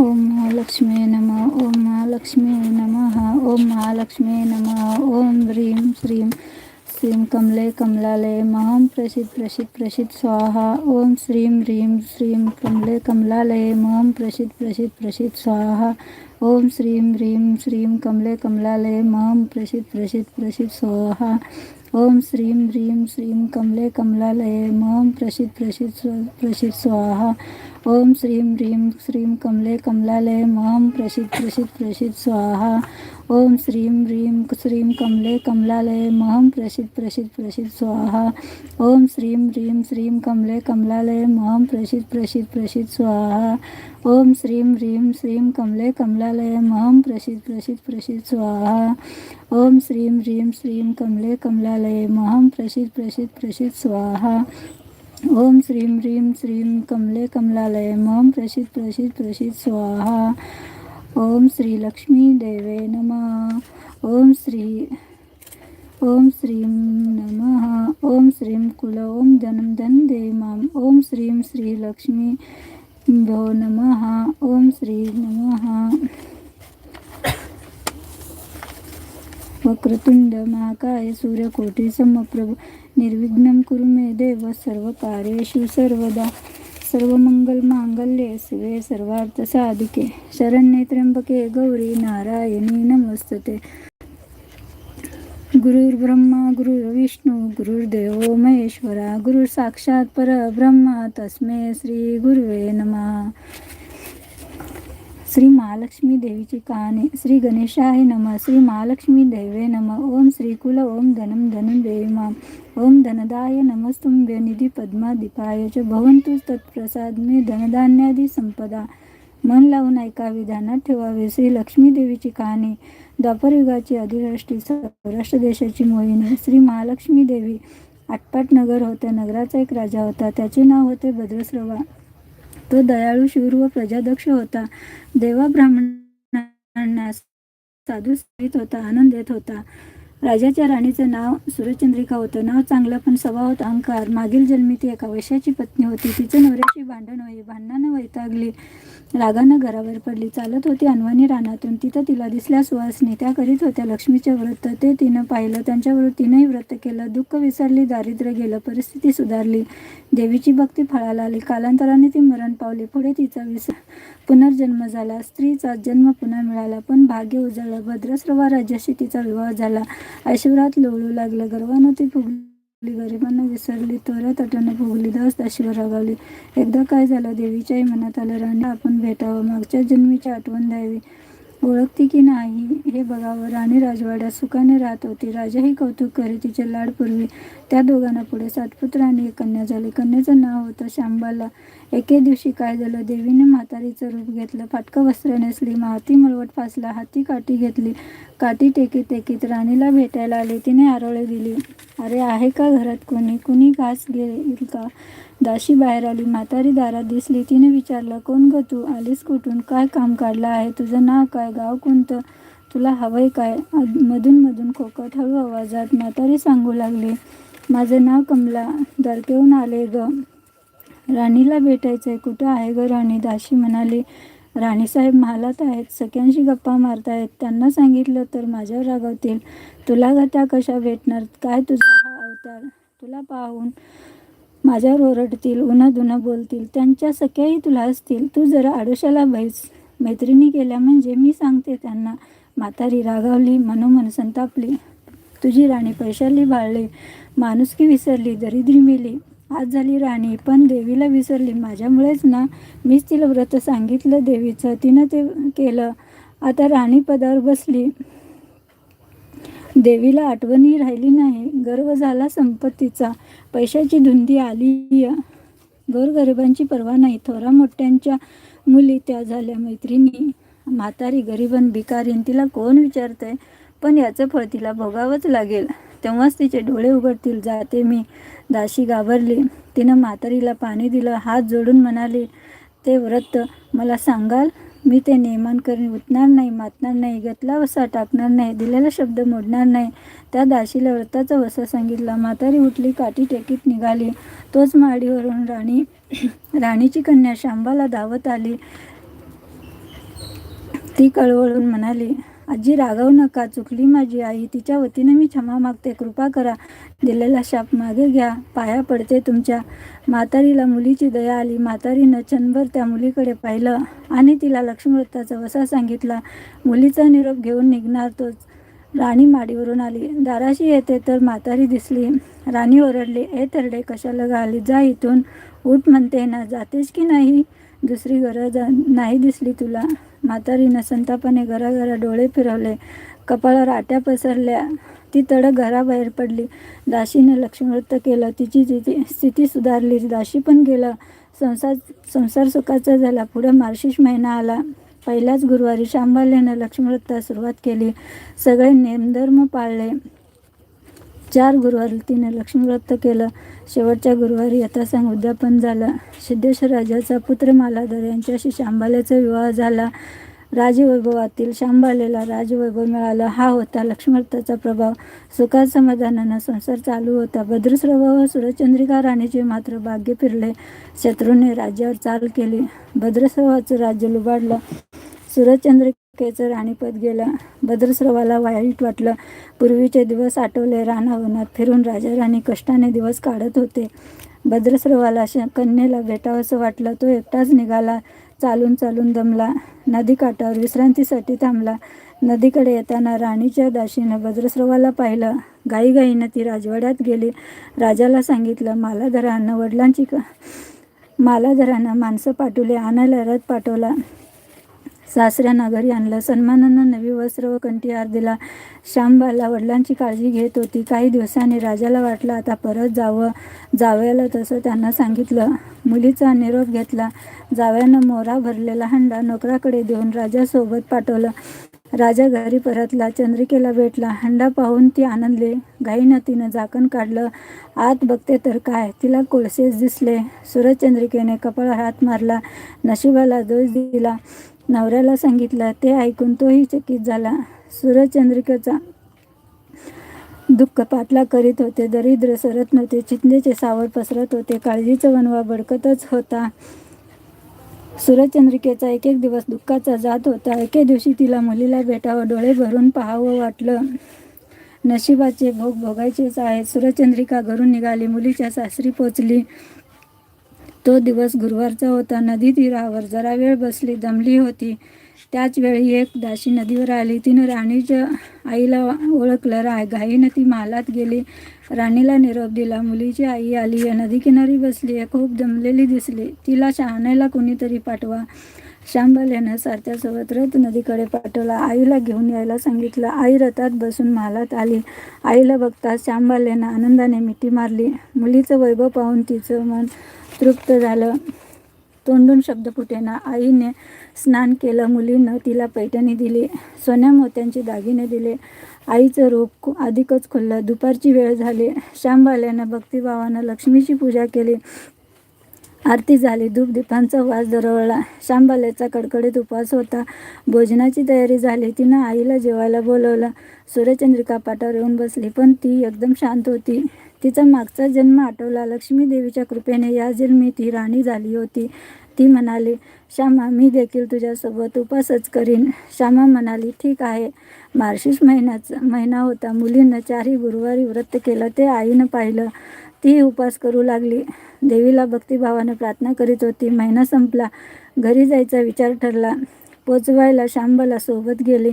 ओम महालक्ष्मी नम ओम महालक्ष्मी नमः ओम महालक्ष्मी नमः ओम ह्रीं श्रीं श्रीं कमले कमलालय महं प्रसिद्ध प्रसिद्ध प्रसिद्ध स्वाहा ओम श्रीं ह्रीं श्रीं कमले कमलालय महं प्रसिद्ध प्रसिद्ध प्रसिद्ध स्वाहा ओम श्रीं ह्रीं श्रीं कमले कमलालय महं प्रसिद्ध प्रसिद्ध प्रसिद्ध स्वाहा ओम श्रीं ह्रीं श्रीं कमले कमलालये महं प्रसिद्ध प्रसिद्ध प्रसिद्ध स्वाहा ओम श्रीं ह्रीं श्रीं कमले कमलालय महं प्रसिद्ध प्रसिद्ध प्रसिद्ध स्वाहा ओम श्रीं ह्रीं श्रीं कमले कमलालय महं प्रसिद्ध प्रसिद्ध प्रसिद्ध स्वाहा ओम श्रीं ह्रीं श्रीं कमले कमलालय महं प्रसिद्ध प्रसिद्ध प्रसिद्ध स्वाहा ओम श्रीं ह्रीं श्रीं कमले कमलालय महं प्रसिद्ध प्रसिद्ध प्रसिद्ध स्वाहा ओम श्रीं ह्रीं श्रीं कमले कमलालय महं प्रसिद्ध प्रसिद्ध प्रसिद्ध स्वाहा ओम श्रीं ह्रीं श्रीं कमले कमलालय ओम प्रसिद्ध प्रसिद्ध प्रसिद्ध स्वाहा। ओम श्री लक्ष्मी देवे नमः। ओम श्री ओम श्रीं नमः। ओम श्रीं कुल ओम धनं धन दे माम ओम श्रीं श्री लक्ष्मी भो नमः। ओम श्री नमः। ವಕ್ರತುಂಡ, ಮಹಾಕಾಯ, ಸೂರ್ಯಕೋಟಿ ಸಮಪ್ರಭು ನಿರ್ವಿಘ್ನಂ ಕುರು ಮೇ ದೇವ, ಸರ್ವ ಸರ್ವಕಾರ್ಯೇಷು ಸರ್ವದಾ. ಸರ್ವಮಂಗಲ್ ಮಾಂಗಲ್ಯ, ಶಿವೆ ಸರ್ವಾರ್ಥ ಸಾಧಿಕೆ. ಶರಣ್ಯ ತ್ರಂಬಕೆ ಗೌರಿ, ನಾರಾಯಣಿ ನಮಸ್ತತೆ. ಗುರುರ್ ಬ್ರಹ್ಮ, ಗುರುರ್ ವಿಷ್ಣು ಗುರುರ್ದೇವೋ ಮಹೇಶ್ವರ, ಗುರುರ್ ಸಾಕ್ಷಾತ್ ಪರ ಬ್ರಹ್ಮ, ತಸ್ಮೇ ಶ್ರೀ ಗುರುವೇ ನಮಃ. श्री महालक्ष्मी देवीची कहाणी. श्री गणेशाय नम. श्री महालक्ष्मी देवे नम. ओम श्रीकुल ओम धनम धनं देवी ओम धनदाय नमस्तुंभ्य निधी पद्मादिपाय च भवंतु तत्प्रसाद मे धनधान्यादी संपदा. मन लावून ऐका विधानात ठेवावे श्री लक्ष्मी देवीची कहाणी. द्वापरयुगाची अधिराष्ट्री सौराष्ट्र देशाची मोहिनी. श्री महालक्ष्मी देवी आटपाट नगर होते. नगराचा एक राजा होता. त्याचे नाव होते भद्रस्रवा तो दयाळू शूर व प्रजादक्ष होता. देवा ब्राह्मणांना साधू सेवित होता आनंद देत होता. राजाच्या राणीचं नाव सूर्यचंद्रिका होतं. नाव चांगलं पण स्वभाव अहंकार. मागील जन्मी ती एका वैशाची पत्नी होती. तिचं नवऱ्याशी भांडण होई. भांडणानं वैतागली. रागानं घरावर पडली. चालत होती अनवाणी रानातून. तिथं तिला दिसल्या सुवासनी त्या करीत होत्या लक्ष्मीचे व्रत. ते तिनं पाहिलं. त्यांच्यावर तिनंही व्रत केलं. दुःख विसरली. दारिद्र्य गेलं. परिस्थिती सुधारली. देवीची भक्ती फळाला आली. कालांतराने ती मरण पावली. पुढे तिचा विस पुनर्जन्म झाला. स्त्रीचा जन्म पुन्हा मिळाला. पण भाग्य उजळलं. भद्रस्रवा राजाशी तिचा विवाह झाला. ऐश्वर्यात लोळू लागलं. गर्वानं ती फुगली. गरिबांना विसरली तोऱ्या तटानं फुगली दास दाशीवर रागावली. एकदा काय झालं देवीच्याही मनात आलं राणी आपण भेटावं मागच्या जन्मीची आठवण द्यावी. ओळखती की नाही हे बघावं. राणी राजवाड्यात सुखाने राहत होती. राजाही कौतुक करी तिचे लाड पूर्वी. त्या दोघांना पुढे सातपुत्र आणि एक कन्या झाली. कन्याचं नाव होतं शांबाला एके दिवशी काय झालं देवीने म्हातारीचं रूप घेतलं. फाटकं वस्त्र नेसली माती मळवट फासला हाती काठी घेतली. काठी टेकी टेकीत राणीला भेटायला आली. तिने आरोळे दिली. अरे आहे का घरात कोणी? कुणी घास घेईल का? दाशी बाहेर आली. म्हातारी दारात दिसली. तिने विचारलं कोण ग तू? आलीस कुठून? काय काम काढलं आहे? तुझं नाव काय? गाव कोणतं? तुला हवंय काय? मधून मधून खोकट हळू आवाजात म्हातारी सांगू लागली माझं नाव कमला. दरकेहून आले ग. राणीला भेटायचं आहे कुठं आहे ग राणी? दाशी म्हणाली राणीसाहेब महालात आहेत. सगळ्यांशी गप्पा मारतायत. त्यांना सांगितलं तर माझ्यावर रागवतील. तुला ग त्या कशा भेटणार? काय तुझा हा अवतार? तुला पाहून माझ्यावर ओरडतील उन्हा धुणं बोलतील. त्यांच्या सख्याही तुला असतील. तू जरा आडोशाला बैस. मैत्रिणी केल्या म्हणजे मी सांगते त्यांना. म्हातारी रागावली मनोमन संतापली. तुझी राणी पैशाली बाळली माणुसकी विसरली दरिद्री मेली. आज झाली राणी. पण देवीला विसरली. माझ्यामुळेच ना मीच तिला व्रत सांगितलं देवीचं. तिनं ते केलं. आता राणी पदावर बसली. देवीला आठवणही राहिली नाही. गर्व झाला संपत्तीचा. पैशाची धुंदी आली. गोरगरिबांची पर्वा नाही. थोरा मोठ्यांच्या मुली त्या झाल्या मैत्रिणी. म्हातारी गरिबन भिकारीन तिला कोण विचारतंय? पण याचं फळ तिला भोगावंच लागेल. तेव्हाच तिचे डोळे उघडतील. जाते मी. दाशी घाबरली. तिनं म्हातारीला पाणी दिलं. हात जोडून म्हणाली ते व्रत मला सांगाल? मी ते नियमन करून. उठणार नाही मातणार नाही घेतला वसा टाकणार नाही दिलेला शब्द मोडणार नाही. त्या दाशीला व्रताचा वसा सांगितला. म्हातारी उठली काठी टेकीत निघाली. तोच माडीवरून राणी राणीची कन्या शांबाला धावत आली. ती कळवळून म्हणाली आजी रागावू नका. चुकली माझी आई. तिच्या वतीने मी क्षमा मागते. कृपा करा. दिलेला शाप मागे घ्या. पाया पडते तुमच्या. म्हातारीला मुलीची दया आली. म्हातारीनं क्षणभर त्या मुलीकडे पाहिलं आणि तिला लक्ष्मीवृत्ताचा वसा सांगितला. मुलीचा निरोप घेऊन निघणार तोच. राणी माडीवरून आली. दाराशी येते तर म्हातारी दिसली. राणी ओरडली. ए तरडे कशाला घाली जा इथून. उठ म्हणते ना. जातेस की नाही? दुसरी गरज नाही दिसली तुला. म्हातारीनं संतापाने घराघरा डोळे फिरवले. कपाळावर आट्या पसरल्या. ती तडक घराबाहेर पडली. दाशीनं लक्ष्मीवृत्त केलं. तिची तिची स्थिती सुधारली. दाशी पण गेलं. संसार संसार सुखाचा झाला. पुढं मार्शिष महिना आला. पहिल्याच गुरुवारी शांबाल्यानं लक्ष्मीवृत्तास सुरुवात केली. सगळे नेमधर्म पाळले. चार गुरुवारी तिने लक्ष्मीव्रत केलं. शेवटच्या गुरुवारी यथासांग उद्यापन झालं. सिद्धेश्वर राजाचा पुत्र मालाधर यांच्याशी शांबाल्याचा विवाह झाला. राजवैभवातील शांबालेला राजवैभव मिळालं. हा होता लक्ष्मीव्रताचा प्रभाव. सुखात समाधानानं संसार चालू होता. भद्रश्रव व सुरचंद्रिका राणीचे मात्र भाग्य फिरले. शत्रूने राज्यावर चाल केली. भद्रस्रवाचं राज्य लुबाडलं. सुरचंद्रिकेचं राणीपद गेलं. भद्रस्रवाला वाईट वाटलं. पूर्वीचे दिवस आठवले. रानावनात फिरून राजा राणी कष्टाने दिवस काढत होते. भद्रस्रवाला श कन्येला भेटावंसं वाटलं. तो एकटाच निघाला. चालून चालून दमला. नदीकाठावर विश्रांतीसाठी थांबला. नदीकडे येताना राणीच्या दाशीनं भद्रस्रवाला पाहिलं. घाईघाईनं ती राजवाड्यात गेली. राजाला सांगितलं मालाधरानं वडिलांची क मालाधरानं माणसं पाठवली. आणायला रथ पाठवला. सासऱ्यांना घरी आणलं. सन्मानानं नवी वस्त्र व कंठीहार दिला. श्यामबाला वडिलांची काळजी घेत होती. काही दिवसांनी राजाला वाटलं आता परत जावं जावयाला तसं त्यांना सांगितलं. मुलीचा निरोप घेतला. जावयानं मोरा भरलेला हंडा नोकराकडे देऊन राजासोबत पाठवलं. राजा घरी परतला. चंद्रिकेला भेटला. हंडा पाहून ती आनंदली. घाईनं तिनं झाकण काढलं. आत बघते तर काय? तिला कोळसेच दिसले. सूरजचंद्रिकेने कपाळ हात मारला. नशिबाला दोष दिला. नवऱ्याला सांगितलं ते ऐकून तोही चकित झाला. सूरजचंद्रिकेचा दुःख पाटला करीत होते दरिद्र सरत नव्हते चिंतेचे सावर पसरत होते काळजीचा वनवा बडकतच होता. सूरजचंद्रिकेचा एक एक दिवस दुःखाचा जात होता. एके दिवशी तिला मुलीला भेटावं डोळे भरून पाहावं वाटलं. नशिबाचे भोग भोगायचेच आहेत. सूरजचंद्रिका घरून निघाली मुलीच्या सासरी पोचली. तो दिवस गुरुवारचा होता. नदी तीरावर जरा वेळ बसली दमली होती. त्याच वेळी एक दाशी नदीवर आली. तिनं राणीच्या आईला ओळखलं. रा घाईनं ती महालात गेली. राणीला निरोप दिला. मुलीची आई आली. नदीकिनारी बसली. आहे खूप दमलेली दिसली. तिला शहाण्याला कोणीतरी पाठवा. शांबाल्यानं सारथ्यासोबत रथ नदीकडे पाठवला. आईला घेऊन यायला सांगितलं. आई रथात बसून महालात आली. आईला बघता शांबल यानं आनंदाने मिठी मारली. मुलीचं वैभव पाहून तिचं मन तृप्त झालं. तोंडून शब्द फुटेना. आईने स्नान केलं. मुलीनं तिला पैठणी दिली. सोन्या मोत्यांचे दागिने दिले. आईचं रूप अधिकच खुललं. दुपारची वेळ झाली. श्यामबाल्यानं भक्तिभावानं लक्ष्मीची पूजा केली. आरती झाली. धूपदीपांचा वास दरवळला. शांबाल्याचा कडकडीत उपवास होता. भोजनाची तयारी झाली. तिनं आईला जेवायला बोलवलं. सूर्यचंद्रिका पाटावर येऊन बसली. पण ती एकदम शांत होती. तिचा मागचा जन्म आठवला. लक्ष्मी देवीच्या कृपेने या जन्मी ती राणी झाली होती. ती म्हणाली श्यामा मी देखील तुझ्यासोबत उपासच करीन. श्यामा म्हणाली ठीक आहे. मार्शिष महिन्याचा महिना होता. मुलीनं चारही गुरुवारी व्रत केलं. ते आईनं पाहिलं. ती उपास करू लागली. देवीला भक्तिभावानं प्रार्थना करीत होती. महिना संपला. घरी जायचा विचार ठरला. पोचवायला शांबाला सोबत गेली.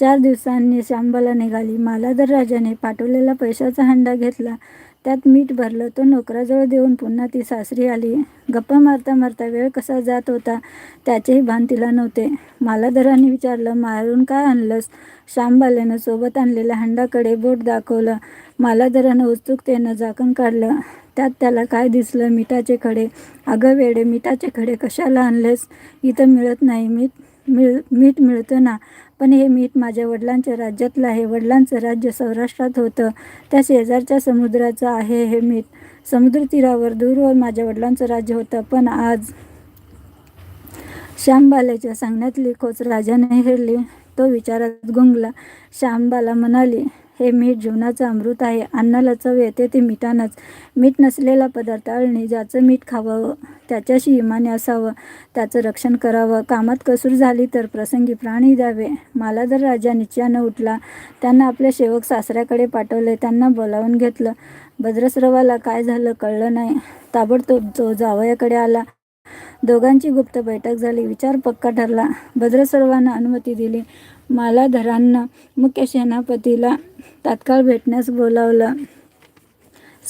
चार दिवसांनी शांबाला निघाली. मालादर राजाने पाठवलेला पैशाचा हंडा घेतला. त्यात मीठ भरलं तो नोकराजवळ देऊन पुन्हा ती सासरी आली. गप्पा मारता मारता वेळ कसा जात होता त्याचेही भान तिला नव्हते. मालाधराने विचारलं मारून काय आणलंस? श्यामबाल्यानं सोबत आणलेल्या हंडाकडे बोट दाखवलं. मालाधरानं उत्सुकतेनं झाकण काढलं. त्यात त्याला काय दिसलं? मिठाचे खडे. अगं वेडे मिठाचे खडे कशाला आणलेस? इथं मिळत नाही मीठ मिळ मीठ मिळतं ना. पण हे मीठ माझ्या वडिलांच्या राज्यातलं आहे. वडिलांचं राज्य सौराष्ट्रात होतं. त्या शेजारच्या समुद्राचं आहे हे मीठ. समुद्रतीरावर दूरवर माझ्या वडिलांचं राज्य होतं. पण आज श्यामबाल्याच्या सांगण्यातली खोच राजाने हेरली. तो विचारात गुंगला. श्यामबाला म्हणाली हे मीठ जीवनाचं अमृत आहे. अन्नाला चव येते ते मिठानंच. मीठ नसलेला पदार्थ अळणी ज्याचं मीठ खावावं त्याच्याशी इमाने असावं त्याचं रक्षण करावं. कामात कसूर झाली तर प्रसंगी प्राणी द्यावे. मला जर राजा निश्चयानं उठला त्यांना आपले सेवक सासऱ्याकडे पाठवले त्यांना बोलावून घेतलं. भद्रस्रवाला काय झालं कळलं नाही. ताबडतोब जो जावयाकडे आला. दोघांची गुप्त बैठक झाली. विचार पक्का ठरला. भद्रसर्वांना अनुमती दिली. मालाधरांना मुख्य सेनापतीला तात्काळ भेटण्यास बोलावलं.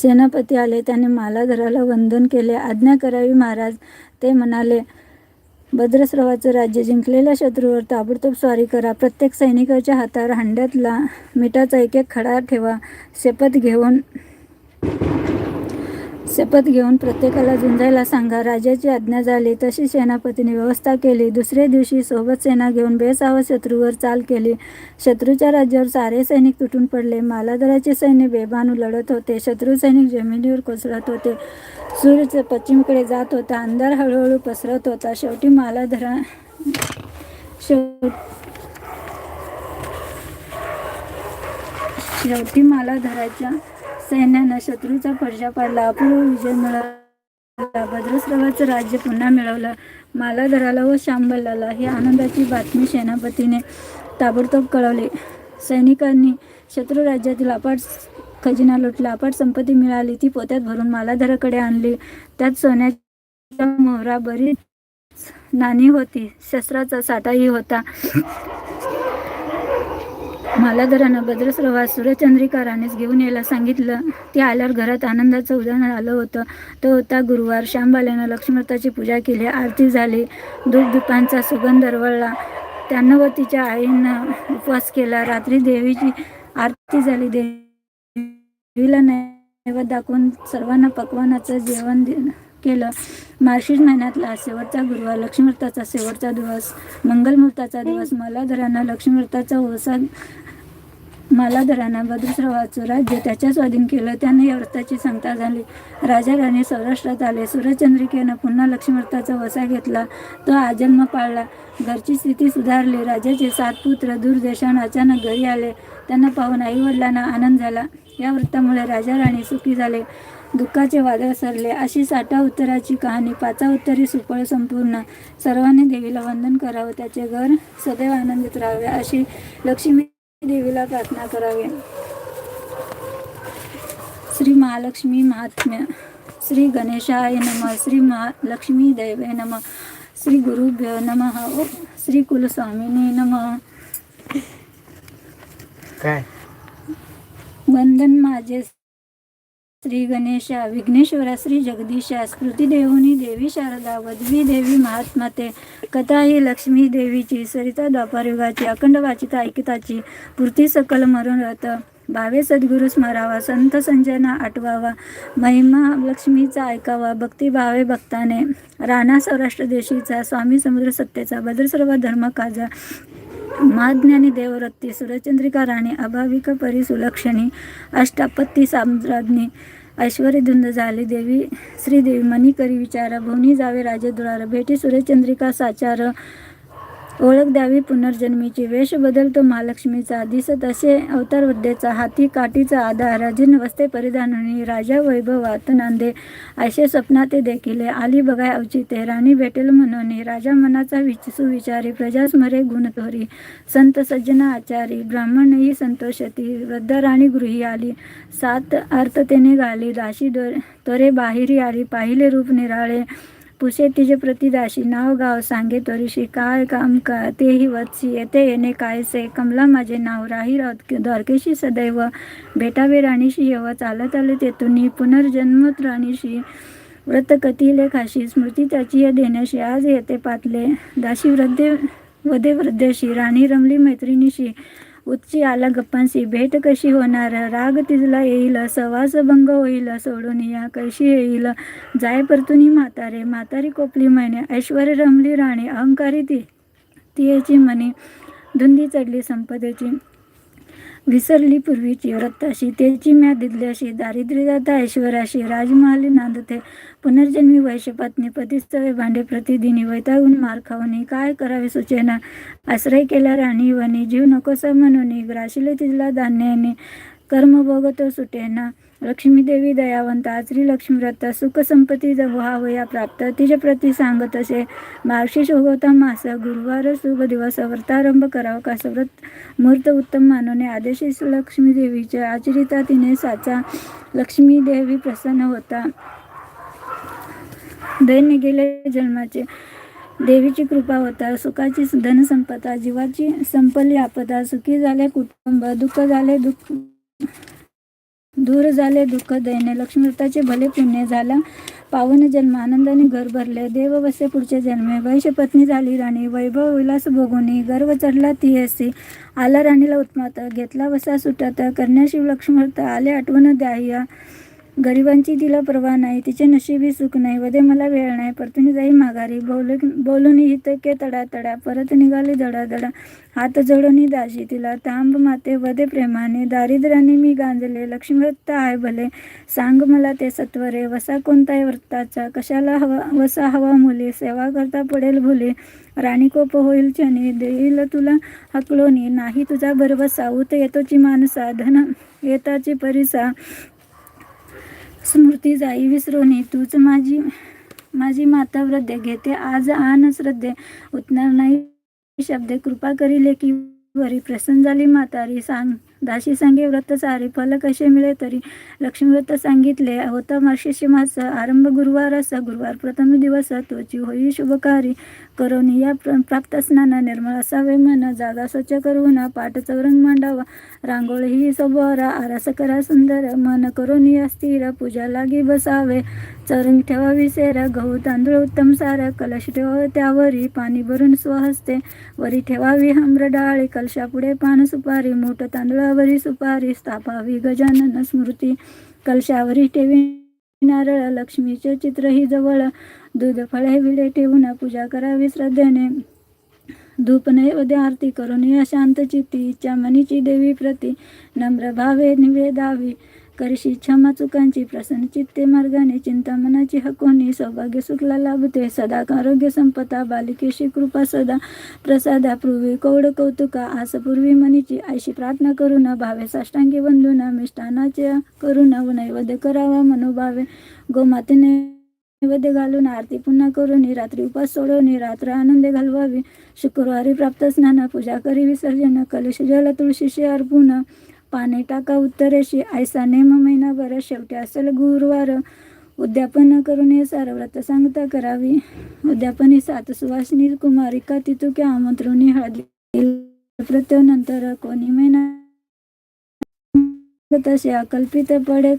सेनापती आले त्याने मालाधराला वंदन केले. आज्ञा करावी महाराज. ते म्हणाले भद्रस्रवाचं राज्य जिंकलेल्या शत्रूवर ताबडतोब स्वारी करा. प्रत्येक सैनिकाच्या हातावर हांड्यातला मिठाचा एक एक खडा ठेवा. शपथ घेऊन शपथ घेऊन प्रत्येकाला झुंजायला सांगा. राजाची आज्ञा झाली तशी सेनापतीने व्यवस्था केली. दुसऱ्या दिवशी सोबत सेना घेऊन बेसाव शत्रूवर चाल केली. शत्रूच्या राज्यावर सारे सैनिक तुटून पडले. मालाधराचे सैन्य बेबानू लढत होते. शत्रू सैनिक जमिनीवर कोसळत होते. सूर्य पश्चिमेकडे जात होता. अंधार हळूहळू पसरत होता. शेवटी मालाधरा शेव शेवटी मालाधराच्या सैन्यानं शत्रूचा फडशा पाडला. अपूर्व विजय मिळाला. भद्रस्रवाचं राज्य पुन्हा मिळवलं. मालाधराला व शांबलाला ही आनंदाची बातमी सेनापतीने ताबडतोब कळवली. सैनिकांनी शत्रू राज्यातील अपाट खजिना लुटला. अपाट संपत्ती मिळाली. ती पोत्यात भरून मालाधराकडे आणली. त्यात सोन्याच्या मोहरा बरीच नाणी होती. शस्त्राचा साठाही होता. मालाधरानं भद्रस्रवास सूर्यचंद्रिका राणीस घेऊन यायला सांगितलं. ते आल्यावर घरात आनंदाचं उदाहरण आलं होतं. तो होता गुरुवार. श्यामबाल्यानं लक्ष्मीताची पूजा केली. आरती झाली. दुपांचा सुगंध दरवळला त्यानं व तिच्या आईनं उपवास केला. रात्री देवीची आरती झाली. देवीला नैवेद्य दाखवून सर्वांना पकवानाचं जेवण केलं. मार्गशीर्ष महिन्यातला शेवटचा गुरुवार. लक्ष्मीव्रताचा शेवटचा दिवस. मंगलमुहूर्ताचा दिवस. मलाधरांना लक्ष्मीव्रताचा ओसा मालाधरांना बदुसरावाचं राज्य त्याच्या स्वाधीन केलं. त्याने या व्रताची सांगता झाली. राजा राणे सौराष्ट्रात आले. सूर्यचंद्रिकेनं पुन्हा लक्ष्मीव्रताचा वसा घेतला. तो आजन्म पाळला. घरची स्थिती सुधारली. राजाचे सात पुत्र दूर देशाहून अचानक घरी आले. त्यांना पाहून आई वडिलांना आनंद झाला. या व्रतामुळे राजा राणी सुखी झाले. दुःखाचे वादळ सरले. अशी साठा उत्तराची कहाणी पाचा उत्तरी सुफळ संपूर्ण. सर्वांनी देवीला वंदन करावं. त्याचे घर सदैव आनंदित राहावे अशी लक्ष्मी देवीला प्रार्थना करावी. श्री महालक्ष्मी महात्म्य श्री गणेशाय नम श्री महालक्ष्मी दैवे नम श्री गुरुभ्यो नमः श्री कुलस्वामिनी नमः. काय? वंदन माझे श्री गणेशा विघ्नेश्वरा श्री जगदीशा स्मृती देवनी देवी शारदा वदवी देवी महात्माते कथा ही लक्ष्मी देवीची सरिता द्वापारयुगाची अखंड वाचिता ऐकिताची पूर्ती सकल मरून राहत भावे सद्गुरू स्मरावा संत संजना आठवावा महिमा लक्ष्मीचा ऐकावा भक्ती भावे भक्ताने राणा सौराष्ट्र देशीचा स्वामी समुद्र सत्तेचा भद्रसर्व धर्म काजा महाज्ञानी देवरत्ती सुरचंद्रिका राणी अभाविक परिसुलक्षणी अष्टापत्ती साम्राज्ञी ऐश्वर्यधुंद झाली देवी श्रीदेवी मणिकरी विचार भुवनी जावे राजे राजद्वार भेटी सूर्यचंद्रिका साचार ओळख द्यावी पुनर्जन्मीची. वेश बदलतो महालक्ष्मीचा. दिसत असे अवतार वद्येचा हाती काठीचा आधार. राजीन वस्ते परिधाननी. राजा वैभवात नांदे. असे स्वप्ना ते देखील. आली बघाय अवचिते राणी भेटेल म्हणून. राजा मनाचा विच सुविचारी. प्रजा स्मरे गुणतोरी संत सज्जना आचारी. ब्राह्मणही संतोषती. वृद्ध राणी गृही आली. सात आर्ततेने घाली दाशी दोरे तोरे बाहेरी आली. पाहिले रूप निराळे. पुसे तिचे प्रतिदाशी नाव गाव सांगे तोरीशी काय काम का तेही वत्सी येते येणे कायसे कमला माझे नाव राही राहत द्वारकेशी सदैव भेटावे राणीशी येव चालत आले तेथून पुनर्जन्मत राणीशी व्रत कथी खाशी स्मृती त्याची या देण्याशी आज येते पातले. दाशी वृद्धे वधे वृद्धेशी राणी रमली मैत्रिणीशी उच्ची आला गप्पांशी भेट कशी होणार? राग तिजला येईल सवास भंग होईल सोडून या कशी येईल? जाय परतुनी म्हातारे म्हातारी कोपली महिने ऐश्वर रमली राणी अहंकारी ती तियेची मनी धुंदी चढली संपदेची. विसरली पूर्वीची व्रताशी तेची म्या दिदल्याशी दारिद्र्य दाता ऐश्वराशी राजमहाली नांदते पुनर्जन्मी वैश्यपत्नी पतिस्तवे भांडे प्रतिदिनी वैतागून मार खाऊनी काय करावे सुचेना? आश्रय केला राणी वनी जीव नकोसा म्हणून ग्राशिले तिला धान्याने कर्म भोगतो सुटेना. लक्ष्मी देवी दयावंत आचरी लक्ष्मी व्रत सुख संपत्ती व्हावया प्राप्त. तिच्या प्रती सांगत असे मार्शी शोभवता मास गुरुवार शुभ दिवस व्रतारंभ करावा का? व्रत मूर्त उत्तम मानवने आदेशिस लक्ष्मीदेवीच्या आचरिता तिने साचा लक्ष्मी देवी प्रसन्न होता. दैन्य गेले जन्माचे. देवीची कृपा होता सुखाची धनसंपदा जीवाची संपली आपदा सुखी झाले कुटुंब दुःख झाले दुःख दूर झाले दुःख दैन्य लक्ष्मीव्रताचे भले पुण्य झाला. पावन जन्म आनंदाने घर भरले देव वसे पुढचे जन्मे. वैश्य पत्नी झाली राणी वैभव विलास भोगुनी गर्व चढला ती असे आला राणीला उत्मात घेतला वसा सुटात करण्याशिव लक्ष्मीव्रत आले आठवण द्याया गरिबांची तिला परवा नाही तिचे नशिबी सुख नाही वदे मला वेळ नाही परतून जाई माघारी. बोलू बोलून हितके तडा तडा परत निघाले दडा दडा हात जोडून दाशी तिला तांब माते वदे प्रेमाने. दारिद्र्याने मी गांजले लक्ष्मीव्रत आहे भले. सांग मला ते सत्वरे वसा कोणता आहे व्रताचा कशाला हवा वसा हवा मुली? सेवा करता पडेल भुले. राणी कोप होईल चनी देईल तुला हकलोनी. नाही तुझा बरोबर उत येतोची मानसा धन येताची परिसा. स्मृती जाई विसरोनी तूच माझी माझी माता वृद्धे. घेते आज आन श्रद्धे. उतणार नाही शब्दे. कृपा करीले की वरी प्रसन्न झाली म्हातारी. सांग दाशी सांगे व्रत सारे फल कसे मिळे तरी? लक्ष्मीव्रत सांगितले होता मार्गशीर्ष मास आरंभ गुरुवार असा गुरुवार प्रथम दिवस तोची होई शुभकारी करून या प्र- प्राप्त स्नान निर्मळ असावे मन जागा स्वच्छ करून पाठ चौरंग मांडावा रांगोळी ही सबोरा आरास करा सुंदर मन करोनी स्थिर पूजा लागी बसावे चौरंग ठेवावी विसेर गहू तांदूळ उत्तम सार कलश ठेवा त्यावरी पाणी भरून स्वहस्ते वरी ठेवावी हम्र डाळी कलशापुढे पान सुपारी मूठ कलशावरी सुपारी स्थापावी. गजानन स्मृती कलशावरी ठेवी. नारळ लक्ष्मीचे चित्र ही जवळ. दूध फळे विडे ठेवून पूजा करावी श्रद्धेने. धूप नैवेद्य आरती करून या शांत चित्ती इच्छा मनीची देवी प्रती नम्र भावे निवेदावी. करशी क्षमा चुकांची प्रसन्न चित्ते मार्गाने चिंता मनाची हकोनी सौभाग्य सुखला लाभते सदा आरोग्य संपदा बालिकेशी कृपा सदा प्रसादा पूर्वी कौड कौतुका आस पूर्वी मनीची आयशी प्रार्थना करून भावे साष्टांगी बंधून मिष्टानाचे करून नैवेद्य करावा मनोभावे गोमातेने नैवेद्य घालून आरती पुन्हा करून रात्री उपास सोडवणे रात्र आनंदे घालवावी शुक्रवारी प्राप्त स्नान पूजा करी विसर्जन कलश जल तुळशीशी अर्पून पाने टाका. उत्तरेशी ऐसा नेम महिनाभर शेवटी असेल गुरुवार. उद्यापन करून हे सार व्रत सांगता करावी. उद्यापनी सात सुवासिनी कुमारिका तितुक्या आमंत्रुणी हळदी प्रत्यनंतर कोणी महिना तसे अकल्पित पडे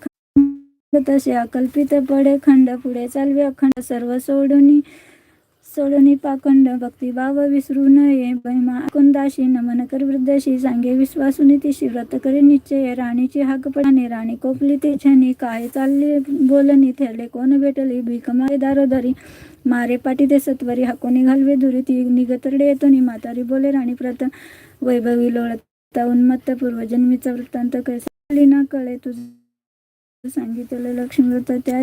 तसे अकल्पित पडे खंड पुढे चालवे अखंड सर्व सोडून सोडून पाखंड भक्तिभाव विसरू नये. महिमा कुंदाशी नमन कर वृद्धाशी सांगे विश्वासुनी तिशी व्रत करे निश्चय. राणीची हाक पडाने राणी कोपली ते छनी काय चालली बोलणी थेरले कोण भेटली? भीक मारे दारोदारी मारे पाटी ते सत्वरी हाकोनी घालवे दुरी ती निगतरडे येतो नि म्हातारी बोले राणी प्रत वैभवी लोळता उन्मत्त पूर्वजन्मीचा वृत्तांत. कैसा ना कळे तुझ. सांगितलं लक्ष्मी व्रत त्या